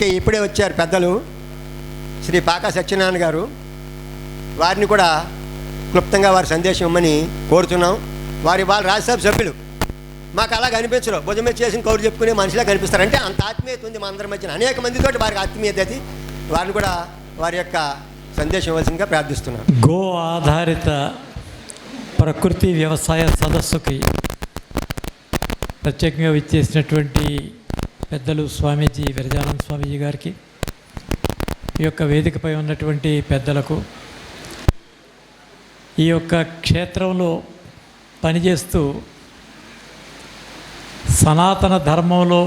మనకి ఇప్పుడే వచ్చారు పెద్దలు. శ్రీ పాకా సత్యనారాయణ గారు. వారిని కూడా క్లుప్తంగా వారి సందేశం ఇమ్మని కోరుతున్నాం వారి వాళ్ళ రాజ్యసభ సభ్యులు. మాకు అలా కనిపించరు భుజం మీద చేసిన కౌరు చెప్పుకునే మనిషిలా కనిపిస్తారు. అంటే అంత ఆత్మీయత ఉంది మా అందరి మధ్యన. అనేక మందితో వారికి ఆత్మీయత అది. వారిని కూడా వారి యొక్క సందేశం ఇవ్వాల్సిందిగా ప్రార్థిస్తున్నాను గో ఆధారిత ప్రకృతి వ్యవసాయ సదస్సుకి ప్రత్యేకంగా విచ్చేసినటువంటి పెద్దలు స్వామీజీ విరజానంద స్వామీజీ గారికి ఈ యొక్క వేదికపై ఉన్నటువంటి పెద్దలకు ఈ యొక్క క్షేత్రంలో పనిచేస్తూ సనాతన ధర్మంలో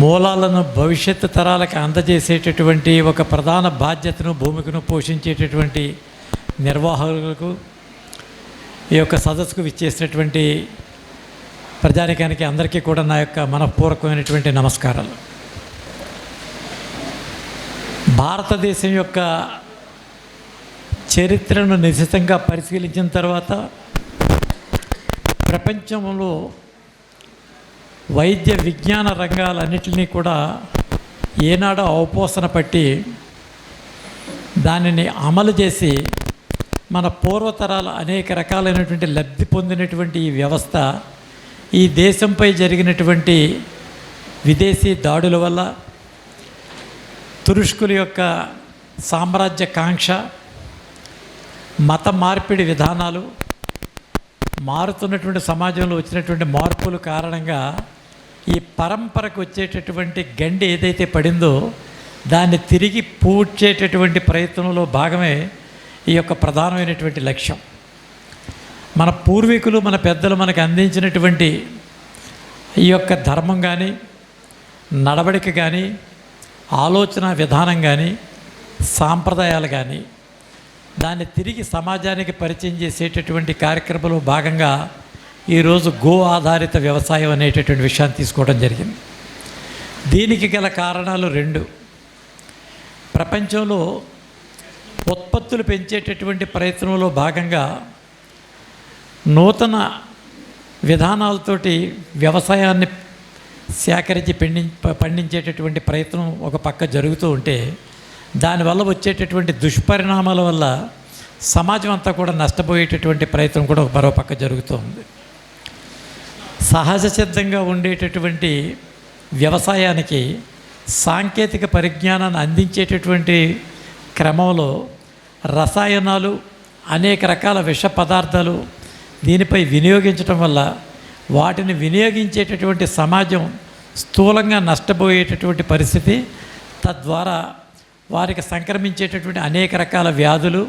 మూలాలను భవిష్యత్తు తరాలకు అందజేసేటటువంటి ఒక ప్రధాన బాధ్యతను భూమికను పోషించేటటువంటి నిర్వాహకులకు ఈ యొక్క సదస్సుకు విచ్చేసినటువంటి ప్రజానికానికి అందరికీ కూడా నా యొక్క మనపూర్వకమైనటువంటి నమస్కారాలు. భారతదేశం యొక్క చరిత్రను నిశితంగా పరిశీలించిన తర్వాత ప్రపంచంలో వైద్య విజ్ఞాన రంగాలన్నింటినీ కూడా ఏనాడో అవపోసన పట్టి దానిని అమలు చేసి మన పూర్వతరాల అనేక రకాలైనటువంటి లబ్ధి పొందినటువంటి ఈ వ్యవస్థ ఈ దేశంపై జరిగినటువంటి విదేశీ దాడుల వల్ల తురుష్కుల యొక్క సామ్రాజ్య కాంక్ష మత మార్పిడి విధానాలు మారుతున్నటువంటి సమాజంలో వచ్చినటువంటి మార్పుల కారణంగా ఈ పరంపరకు వచ్చేటటువంటి గండి ఏదైతే పడిందో దాన్ని తిరిగి పూడ్చేటటువంటి ప్రయత్నంలో భాగమే ఈ యొక్క ప్రధానమైనటువంటి లక్ష్యం. మన పూర్వీకులు మన పెద్దలు మనకు అందించినటువంటి ఈ యొక్క ధర్మం కానీ నడవడిక కానీ ఆలోచన విధానం కానీ సాంప్రదాయాలు కానీ దాన్ని తిరిగి సమాజానికి పరిచయం చేసేటటువంటి కార్యక్రమంలో భాగంగా ఈరోజు గో ఆధారిత వ్యవసాయం అనేటటువంటి విషయాన్ని తీసుకోవడం జరిగింది. దీనికి గల కారణాలు రెండు. ప్రపంచంలో ఉత్పత్తులు పెంచేటటువంటి ప్రయత్నంలో భాగంగా నూతన విధానాలతోటి వ్యవసాయాన్ని సేకరించి పండి పండించేటటువంటి ప్రయత్నం ఒక పక్క జరుగుతూ ఉంటే దానివల్ల వచ్చేటటువంటి దుష్పరిణామాల వల్ల సమాజం అంతా కూడా నష్టపోయేటటువంటి ప్రయత్నం కూడా మరో పక్క జరుగుతూ ఉంది. సహజ సిద్ధంగా ఉండేటటువంటి వ్యవసాయానికి సాంకేతిక పరిజ్ఞానాన్ని అందించేటటువంటి క్రమంలో రసాయనాలు అనేక రకాల విష పదార్థాలు దీనిపై వినియోగించటం వల్ల వాటిని వినియోగించేటటువంటి సమాజం స్థూలంగా నష్టపోయేటటువంటి పరిస్థితి తద్వారా వారికి సంక్రమించేటటువంటి అనేక రకాల వ్యాధులు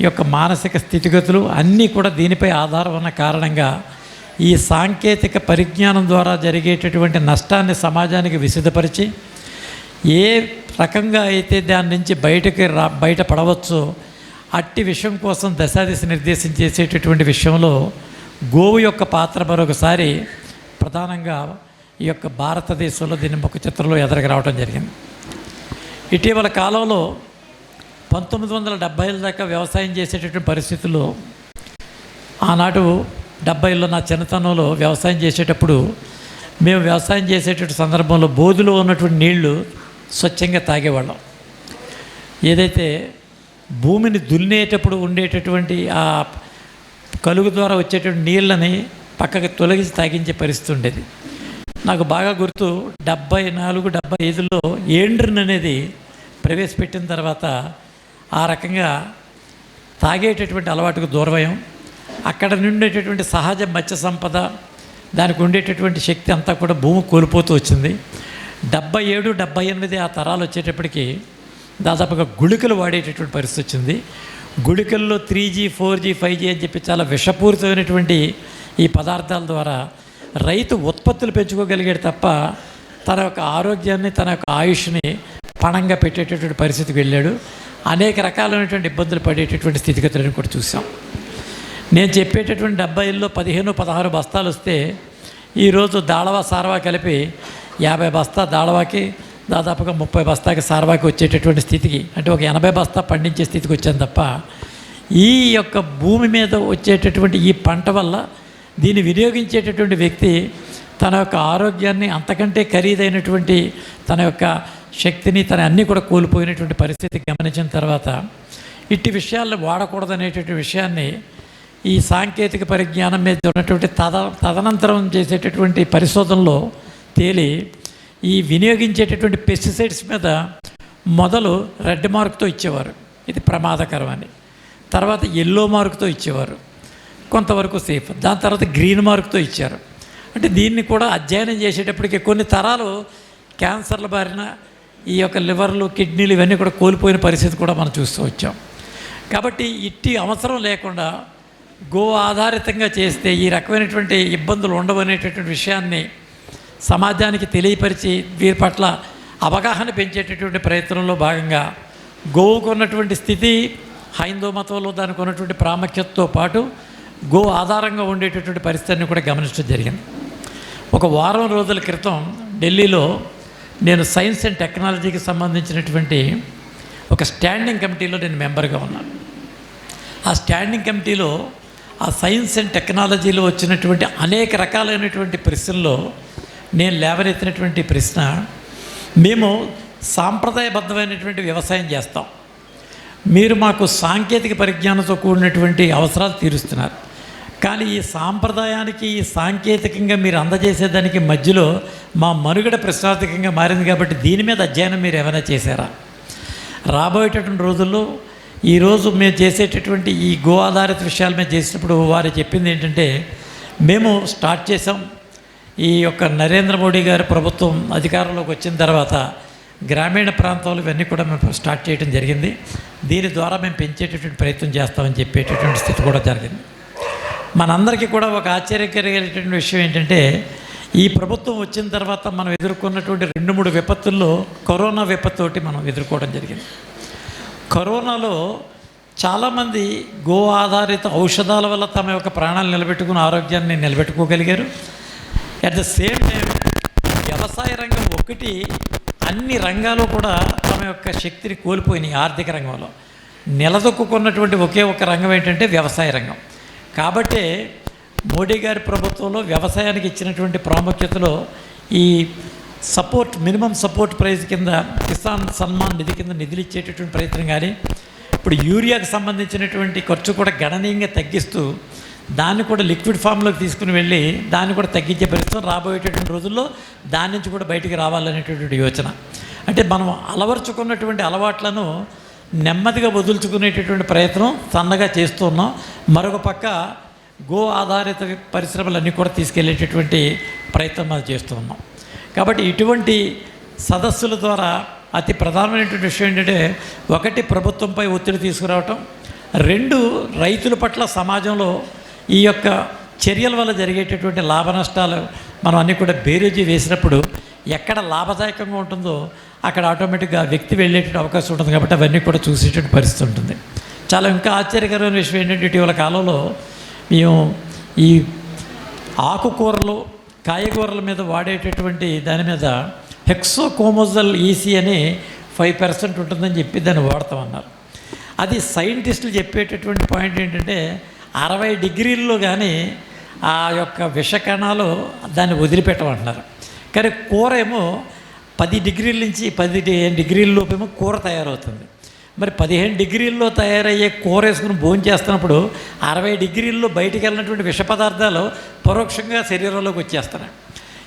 ఈ యొక్క మానసిక స్థితిగతులు అన్నీ కూడా దీనిపై ఆధారం ఉన్న కారణంగా ఈ సాంకేతిక పరిజ్ఞానం ద్వారా జరిగేటటువంటి నష్టాన్ని సమాజానికి విసిదపరిచి ఏ రకంగా అయితే దాని నుంచి బయటకి రా బయటపడవచ్చో అట్టి విషయం కోసం దశాదిశ నిర్దేశం చేసేటటువంటి విషయంలో గోవు యొక్క పాత్ర మరొకసారి ప్రధానంగా ఈ యొక్క భారతదేశంలో దీన్ని ముఖ చిత్రంలో ఎదరికి రావడం జరిగింది. ఇటీవల కాలంలో పంతొమ్మిది వందల డెబ్భైల దాకా వ్యవసాయం చేసేటటువంటి పరిస్థితుల్లో ఆనాడు డెబ్బైలో నా చిన్నతనంలో వ్యవసాయం చేసేటప్పుడు మేము వ్యవసాయం చేసేటటువంటి సందర్భంలో బోధులో ఉన్నటువంటి నీళ్ళు స్వచ్ఛంగా తాగేవాళ్ళం. ఏదైతే భూమిని దున్నేటప్పుడు ఉండేటటువంటి ఆ కలుగు ద్వారా వచ్చేటువంటి నీళ్ళని పక్కకి తొలగించి తాగించే పరిస్థితి ఉండేది. నాకు బాగా గుర్తు డెబ్బై నాలుగు డెబ్బై ఐదులో ఏండ్రిన్ అనేది ప్రవేశపెట్టిన తర్వాత ఆ రకంగా తాగేటటువంటి అలవాటుకు దూరమయం అక్కడ నుండేటటువంటి సహజ మత్స్య సంపద దానికి ఉండేటటువంటి శక్తి అంతా కూడా భూమి కోల్పోతూ వచ్చింది. డెబ్బై ఏడు డెబ్బై ఎనిమిది ఆ తరాలు వచ్చేటప్పటికి దాదాపుగా గుళికలు వాడేటటువంటి పరిస్థితి వచ్చింది. గుళికల్లో three G four G five G అని చెప్పి చాలా విషపూరితమైనటువంటి ఈ పదార్థాల ద్వారా రైతు ఉత్పత్తులు పెంచుకోగలిగాడు తప్ప తన యొక్క ఆరోగ్యాన్ని తన యొక్క ఆయుష్ని పణంగా పెట్టేటటువంటి పరిస్థితికి వెళ్ళాడు. అనేక రకాలైనటువంటి ఇబ్బందులు పడేటటువంటి స్థితిగతులను కూడా చూసాం నేను చెప్పేటటువంటి డెబ్బైల్లో పదిహేను పదహారు బస్తాలు వస్తే ఈరోజు దాళవా సారవా కలిపి యాభై బస్తా దాళవాకి దాదాపుగా ముప్పై బస్తాకి సారవాకి వచ్చేటటువంటి స్థితికి అంటే ఒక ఎనభై బస్తా పండించే స్థితికి వచ్చాను తప్ప ఈ యొక్క భూమి మీద వచ్చేటటువంటి ఈ పంట వల్ల దీన్ని వినియోగించేటటువంటి వ్యక్తి తన యొక్క ఆరోగ్యాన్ని అంతకంటే ఖరీదైనటువంటి తన యొక్క శక్తిని తన అన్నీ కూడా కోల్పోయినటువంటి పరిస్థితి గమనించిన తర్వాత ఇట్టి విషయాలను వాడకూడదనేటువంటి విషయాన్ని ఈ సాంకేతిక పరిజ్ఞానం మీద ఉన్నటువంటి తద తదనంతరం చేసేటటువంటి పరిశోధనలో తేలి ఈ వినియోగించేటటువంటి పెస్టిసైడ్స్ మీద మొదలు రెడ్ మార్క్తో ఇచ్చేవారు. ఇది ప్రమాదకరం అని తర్వాత ఎల్లో మార్క్తో ఇచ్చేవారు. కొంతవరకు సేఫ్ దాని తర్వాత గ్రీన్ మార్క్తో ఇచ్చారు. అంటే దీన్ని కూడా అధ్యయనం చేసేటప్పటికి కొన్ని తరాలు క్యాన్సర్ల బారిన ఈ యొక్క లివర్లు కిడ్నీలు ఇవన్నీ కూడా కోల్పోయిన పరిస్థితి కూడా మనం చూస్తూ వచ్చాం. కాబట్టి ఇట్టి అవసరం లేకుండా గో ఆధారితంగా చేస్తే ఈ రకమైనటువంటి ఇబ్బందులు ఉండవనేటటువంటి విషయాన్ని సమాజానికి తెలియపరిచి వీరి పట్ల అవగాహన పెంచేటటువంటి ప్రయత్నంలో భాగంగా గోవుకు ఉన్నటువంటి స్థితి హైందవ మతంలో దానికి ఉన్నటువంటి ప్రాముఖ్యతతో పాటు గో ఆధారంగా ఉండేటటువంటి పరిస్థితిని కూడా గమనించడం జరిగింది. ఒక వారం రోజుల క్రితం ఢిల్లీలో నేను సైన్స్ అండ్ టెక్నాలజీకి సంబంధించినటువంటి ఒక స్టాండింగ్ కమిటీలో నేను మెంబర్గా ఉన్నాను. ఆ స్టాండింగ్ కమిటీలో ఆ సైన్స్ అండ్ టెక్నాలజీలో వచ్చినటువంటి అనేక రకాలైనటువంటి ప్రశ్నల్లో నేను లేవనెత్తినటువంటి ప్రశ్న మేము సాంప్రదాయబద్ధమైనటువంటి వ్యవసాయం చేస్తాం. మీరు మాకు సాంకేతిక పరిజ్ఞానంతో కూడినటువంటి అవసరాలు తీరుస్తున్నారు. కానీ ఈ సాంప్రదాయానికి ఈ సాంకేతికంగా మీరు అందజేసేదానికి మధ్యలో మా మనుగడ ప్రశ్నార్థకంగా మారింది కాబట్టి దీని మీద అధ్యయనం మీరు ఏమైనా చేశారా? రాబోయేటటువంటి రోజుల్లో ఈరోజు మేము చేసేటటువంటి ఈ గో ఆధారిత విషయాలు మేము చేసినప్పుడు వారు చెప్పింది ఏంటంటే మేము స్టార్ట్ చేసాం ఈ యొక్క నరేంద్ర మోడీ గారి ప్రభుత్వం అధికారంలోకి వచ్చిన తర్వాత గ్రామీణ ప్రాంతాలు ఇవన్నీ కూడా మేము స్టార్ట్ చేయడం జరిగింది. దీని ద్వారా మేము పెంచేటటువంటి ప్రయత్నం చేస్తామని చెప్పేటటువంటి స్థితి కూడా జరిగింది. మనందరికీ కూడా ఒక ఆశ్చర్యకరమైనటువంటి విషయం ఏంటంటే ఈ ప్రభుత్వం వచ్చిన తర్వాత మనం ఎదుర్కొన్నటువంటి రెండు మూడు విపత్తుల్లో కరోనా విపత్తుతోటి మనం ఎదుర్కోవడం జరిగింది. కరోనాలో చాలామంది గో ఆధారిత ఔషధాల వల్ల తమ యొక్క ప్రాణాలు నిలబెట్టుకుని ఆరోగ్యాన్ని నిలబెట్టుకోగలిగారు. అట్ ద సేమ్ టైం వ్యవసాయ రంగం ఒకటి అన్ని రంగాలు కూడా తమ యొక్క శక్తిని కోల్పోయినాయి ఆర్థిక రంగంలో. నిలదొక్కున్నటువంటి ఒకే ఒక రంగం ఏంటంటే వ్యవసాయ రంగం. కాబట్టే మోడీ గారి ప్రభుత్వంలో వ్యవసాయానికి ఇచ్చినటువంటి ప్రాముఖ్యతలో ఈ సపోర్ట్ మినిమం సపోర్ట్ ప్రైస్ కింద కిసాన్ సన్మాన్ నిధి కింద నిధులు ఇచ్చేటటువంటి ప్రయత్నం కానీ ఇప్పుడు యూరియాకు సంబంధించినటువంటి ఖర్చు కూడా గణనీయంగా తగ్గిస్తూ దాన్ని కూడా లిక్విడ్ ఫామ్లోకి తీసుకుని వెళ్ళి దాన్ని కూడా తగ్గించే పరిస్థితి రాబోయేటటువంటి రోజుల్లో దాని నుంచి కూడా బయటికి రావాలనేటటువంటి యోచన. అంటే మనం అలవర్చుకున్నటువంటి అలవాట్లను నెమ్మదిగా వదులుచుకునేటటువంటి ప్రయత్నం సన్నగా చేస్తున్నాం మరొక పక్క గో ఆధారిత పరిశ్రమలన్నీ కూడా తీసుకెళ్ళేటటువంటి ప్రయత్నం మనం చేస్తున్నాం కాబట్టి ఇటువంటి సదస్సుల ద్వారా అతి ప్రధానమైనటువంటి విషయం ఏంటంటే ఒకటి ప్రభుత్వంపై ఒత్తిడి తీసుకురావటం రెండు రైతుల పట్ల సమాజంలో ఈ యొక్క చర్యల వల్ల జరిగేటటువంటి లాభ నష్టాలు మనం అన్నీ కూడా బేరేజీ వేసినప్పుడు ఎక్కడ లాభదాయకంగా ఉంటుందో అక్కడ ఆటోమేటిక్గా వ్యక్తి వెళ్ళేటువంటి అవకాశం ఉంటుంది కాబట్టి అవన్నీ కూడా చూసేటువంటి పరిస్థితి ఉంటుంది. చాలా ఇంకా ఆశ్చర్యకరమైన విషయం ఏంటంటే ఇటీవల కాలంలో మేము ఈ ఆకుకూరలు కాయగూరల మీద వాడేటటువంటి దాని మీద హెక్సోకోమోజల్ ఈసీ అని ఫైవ్ పర్సెంట్ ఉంటుందని చెప్పి దాన్ని వాడతామన్నారు. అది సైంటిస్టులు చెప్పేటటువంటి పాయింట్ ఏంటంటే అరవై డిగ్రీల్లో కానీ ఆ యొక్క విషకణాలు దాన్ని వదిలిపెట్టమంటున్నారు. కానీ కూర ఏమో పది డిగ్రీల నుంచి పది డిగ్రీల్లోపేమో కూర తయారవుతుంది. మరి పదిహేను డిగ్రీల్లో తయారయ్యే కూర వేసుకుని భోజనం చేస్తున్నప్పుడు అరవై డిగ్రీల్లో బయటికి వెళ్ళినటువంటి విష పదార్థాలు పరోక్షంగా శరీరంలోకి వచ్చేస్తున్నాయి.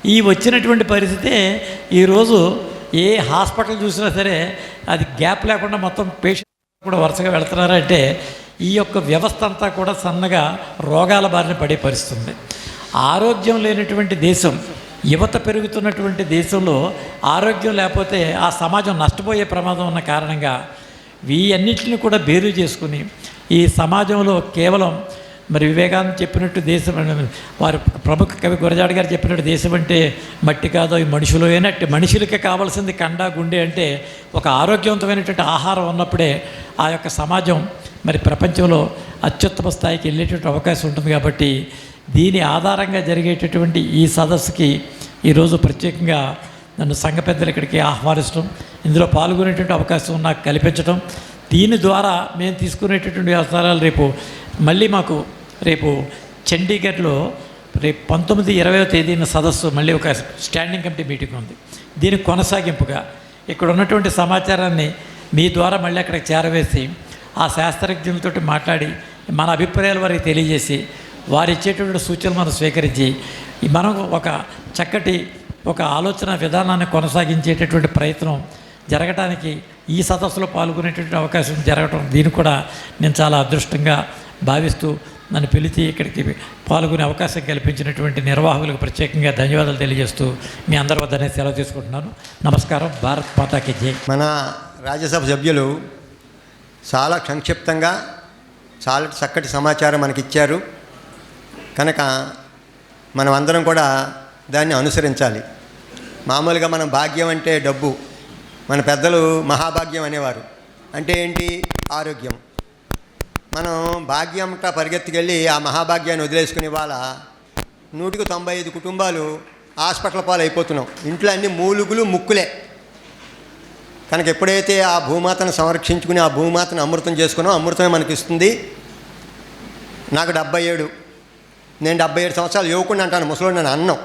ఈ వచ్చినటువంటి పరిస్థితి ఈరోజు ఏ హాస్పిటల్ చూసినా సరే అది గ్యాప్ లేకుండా మొత్తం పేషెంట్ కూడా వరుసగా వెళ్తున్నారంటే ఈ యొక్క వ్యవస్థ అంతా కూడా సన్నగా రోగాల బారిన పడే పరిస్థితుంది. ఆరోగ్యం లేనటువంటి దేశం యువత పెరుగుతున్నటువంటి దేశంలో ఆరోగ్యం లేకపోతే ఆ సమాజం నష్టపోయే ప్రమాదం ఉన్న కారణంగా వీటన్నిటిని కూడా బేరు చేసుకుని ఈ సమాజంలో కేవలం మరి వివేకానంద చెప్పినట్టు దేశం వారు ప్రముఖ కవి గురజాడ గారు చెప్పినట్టు దేశం అంటే మట్టి కాదో ఈ మనుషులు అయినట్టు. మనుషులకి కావాల్సింది కండ గుండె అంటే ఒక ఆరోగ్యవంతమైనటువంటి ఆహారం ఉన్నప్పుడే ఆ యొక్క సమాజం మరి ప్రపంచంలో అత్యుత్తమ స్థాయికి వెళ్ళేటువంటి అవకాశం ఉంటుంది కాబట్టి దీని ఆధారంగా జరిగేటటువంటి ఈ సదస్సుకి ఈరోజు ప్రత్యేకంగా నన్ను సంఘ పెద్దలు ఇక్కడికి ఆహ్వానించడం ఇందులో పాల్గొనేటువంటి అవకాశం నాకు కల్పించడం దీని ద్వారా మేము తీసుకునేటటువంటి వ్యవసాయాలు రేపు మళ్ళీ మాకు రేపు చండీగఢ్లో రేపు పంతొమ్మిది ఇరవై తేదీన సదస్సు మళ్ళీ ఒక స్టాండింగ్ కమిటీ మీటింగ్ ఉంది. దీని కొనసాగింపుగా ఇక్కడ ఉన్నటువంటి సమాచారాన్ని మీ ద్వారా మళ్ళీ అక్కడికి చేరవేసి ఆ శాస్త్రజ్ఞులతో మాట్లాడి మన అభిప్రాయాలు వారికి తెలియజేసి వారు ఇచ్చేటువంటి సూచనలు మనం స్వీకరించి మనం ఒక చక్కటి ఒక ఆలోచన విధానాన్ని కొనసాగించేటటువంటి ప్రయత్నం జరగటానికి ఈ సదస్సులో పాల్గొనేటువంటి అవకాశం జరగటం దీన్ని కూడా నేను చాలా అదృష్టంగా భావిస్తూ నన్ను పిలిచి ఇక్కడికి పాల్గొనే అవకాశం కల్పించినటువంటి నిర్వాహకులకు ప్రత్యేకంగా ధన్యవాదాలు తెలియజేస్తూ మీ అందరి వద్దనే సెలవు తీసుకుంటున్నాను. నమస్కారం. భారత్ మాతాకి జై. మన రాజ్యసభ సభ్యులు చాలా సంక్షిప్తంగా చాలా చక్కటి సమాచారం మనకి ఇచ్చారు కనుక మనం అందరం కూడా దాన్ని అనుసరించాలి. మామూలుగా మనం భాగ్యం అంటే డబ్బు. మన పెద్దలు మహాభాగ్యం అనేవారు. అంటే ఏంటి? ఆరోగ్యం. మనం భాగ్యంట పరిగెత్తుకెళ్ళి ఆ మహాభాగ్యాన్ని వదిలేసుకునే వాళ్ళ నూటికి తొంభై ఐదు కుటుంబాలు హాస్పిటల్ పాలు అయిపోతున్నాం ఇంట్లో అన్ని మూలుగులు ముక్కులే. కనుక ఎప్పుడైతే ఆ భూమాతను సంరక్షించుకుని ఆ భూమాతను అమృతం చేసుకున్నాం అమృతమే మనకి ఇస్తుంది నాకు డెబ్బై ఏడు నేను డెబ్బై ఏడు సంవత్సరాలు యువకుండా అంటాను ముసలోడు నేను అన్నం.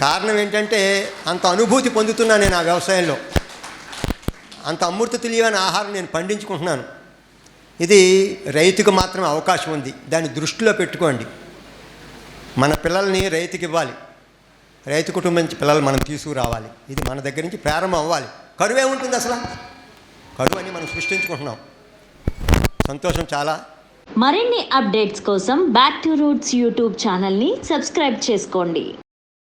కారణం ఏంటంటే అంత అనుభూతి పొందుతున్నా నేను ఆ వ్యవసాయంలో. అంత అమృత తెలియని ఆహారం నేను పండించుకుంటున్నాను. ఇది రైతుకు మాత్రమే అవకాశం ఉంది. దాన్ని దృష్టిలో పెట్టుకోండి. మన పిల్లల్ని రైతుకి ఇవ్వాలి. రైతు కుటుంబం నుంచి పిల్లలు మనం తీసుకురావాలి. ఇది మన దగ్గర నుంచి ప్రారంభం అవ్వాలి. కరువు ఏముంటుంది అసలు. కరువు అని మనం సృష్టించుకుంటున్నాం. సంతోషం చాలా. మరిన్ని అప్డేట్స్ కోసం బ్యాక్ టు రూట్స్ యూట్యూబ్ ఛానల్ని సబ్స్క్రైబ్ చేసుకోండి.